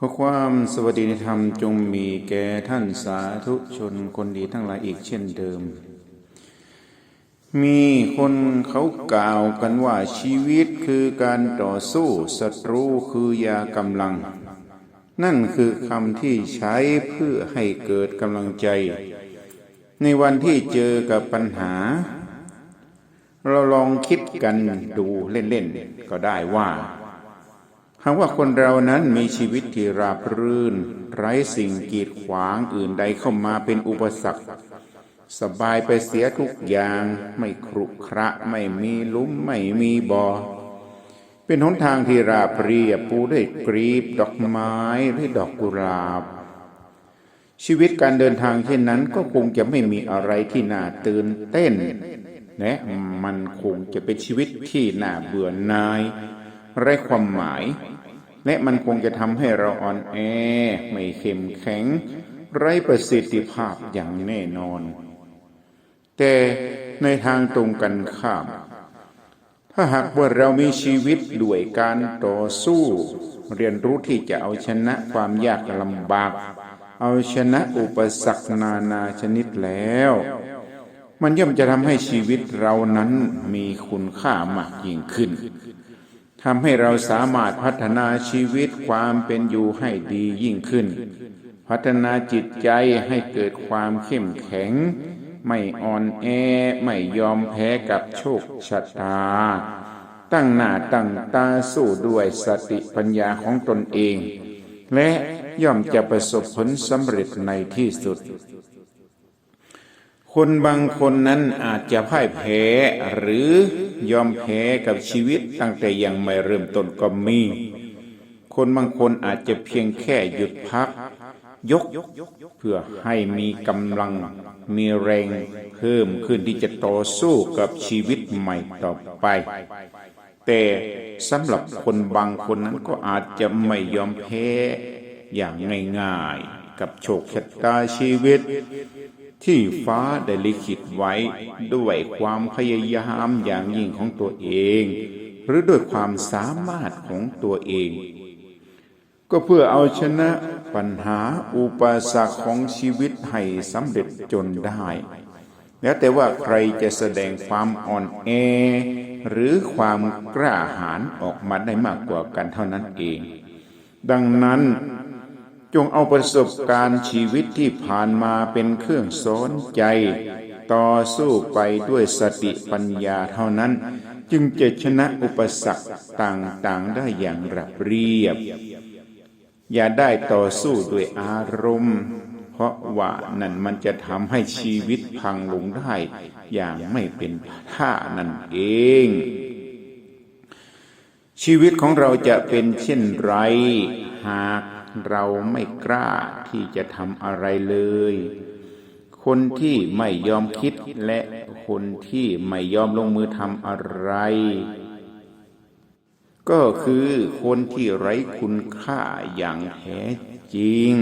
ขอความสวัสดีในธรรมจงมีแก่ท่านสาธุชนคนดีทั้งหลายอีกเช่นเดิม มีคนเขากล่าวกันว่าชีวิตคือการต่อสู้ศัตรูคือยากำลัง นั่นคือคำที่ใช้เพื่อให้เกิดกำลังใจ ในวันที่เจอกับปัญหา เราลองคิดกันดูเล่นๆก็ได้ว่า หากว่าคนเรานั้นมีชีวิตที่ราบรื่น ไร้สิ่งกีดขวางอื่นใดเข้ามาเป็นอุปสรรค สบายไปเสียทุกอย่าง ไม่ครุขระไม่มีลุมไม่มีบ่อเป็นหนทางที่ราบเรียบปูด้วยกรีบดอกไม้หรือดอกกุหลาบ ชีวิตการเดินทางเช่นนั้นก็คงจะไม่มีอะไรที่น่าตื่นเต้นและมันคงจะเป็นชีวิตที่น่าเบื่อหน่ายไร้ความหมาย และมันคงจะทำให้เราอ่อนแอ ไม่เข้มแข็ง ไร้ประสิทธิภาพอย่างแน่นอน แต่ในทางตรงกันข้าม ถ้าหากว่าเรามีชีวิตด้วยการต่อสู้ เรียนรู้ที่จะเอาชนะความยากลำบาก เอาชนะอุปสรรคนานาชนิดแล้ว มันย่อมจะทำให้ชีวิตเรานั้นมีคุณค่ามากยิ่งขึ้น ทำให้เราสามารถพัฒนาชีวิตความเป็นอยู่ให้ดียิ่งขึ้น พัฒนาจิตใจให้เกิดความเข้มแข็ง ไม่อ่อนแอไม่ยอมแพ้กับโชคชะตา ตั้งหน้าตั้งตาสู้ด้วยสติปัญญาของตนเอง และย่อมจะประสบผลสำเร็จในที่สุด คนบางคนนั้นอาจจะพ่ายแพ้หรือ ยอมแพ้กับชีวิตตั้งแต่ยังไม่เริ่มต้นก็มี คนบางคนอาจจะเพียงแค่หยุดพัก ยกเพื่อให้มีกำลัง มีแรงเพิ่มขึ้นที่จะต่อสู้กับชีวิตใหม่ต่อไป แต่สำหรับคนบางคนนั้นก็อาจจะไม่ยอมแพ้อย่างง่ายๆ กับโชคชะตาชีวิต ที่ฟ้าได้ลิขิตไว้ด้วยความพยายามอย่างยิ่งของตัวเอง หรือด้วยความสามารถของตัวเอง ก็เพื่อเอาชนะปัญหาอุปสรรคของชีวิตให้สำเร็จจนได้ แล้วแต่ว่าใครจะแสดงความอ่อนแอ หรือความกล้าหาญออกมาได้มากกว่ากันเท่านั้นเอง ดังนั้น จงเอาประสบการณ์ชีวิตที่ผ่านมาเป็นเครื่องสอนใจ ต่อสู้ไปด้วยสติปัญญาเท่านั้น จึงจะชนะอุปสรรคต่างๆได้อย่างรับเรียบ อย่าได้ต่อสู้ด้วยอารมณ์ เพราะว่านั่นมันจะทำให้ชีวิตพังลงได้ อย่างไม่เป็นท่านั่นเองชีวิตของเราจะเป็นเช่นไร หาก เราไม่กล้าที่จะทำอะไรเลย คนที่ไม่ยอมคิดและคนที่ไม่ยอมลงมือทำอะไร ก็คือคนที่ไร้คุณค่าอย่างแท้จริง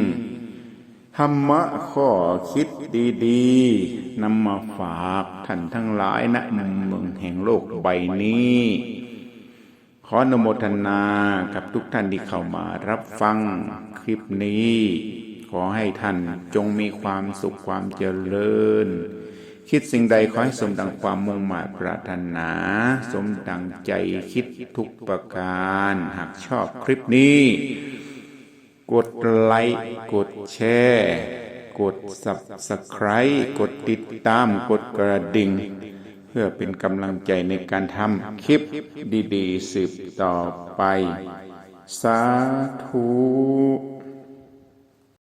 ธรรมะข้อคิดดีๆนำมาฝากท่านทั้งหลายณมุมเมืองแห่งโลกใบนี้ ขออนุโมทนากับทุกท่านที่เข้ามารับฟังคลิปนี้ ขอให้ท่านจงมีความสุขความเจริญ คิดสิ่งใดขอให้สมดังความมุ่งหมายปรารถนา สมดังใจคิดทุกประการ หากชอบคลิปนี้ กดไลค์กดแชร์ กด subscribe กดติดตามกดกระดิ่ง พื่อเป็นกำลังใจในการทำคลิปดีๆสืบต่อไป สาธุ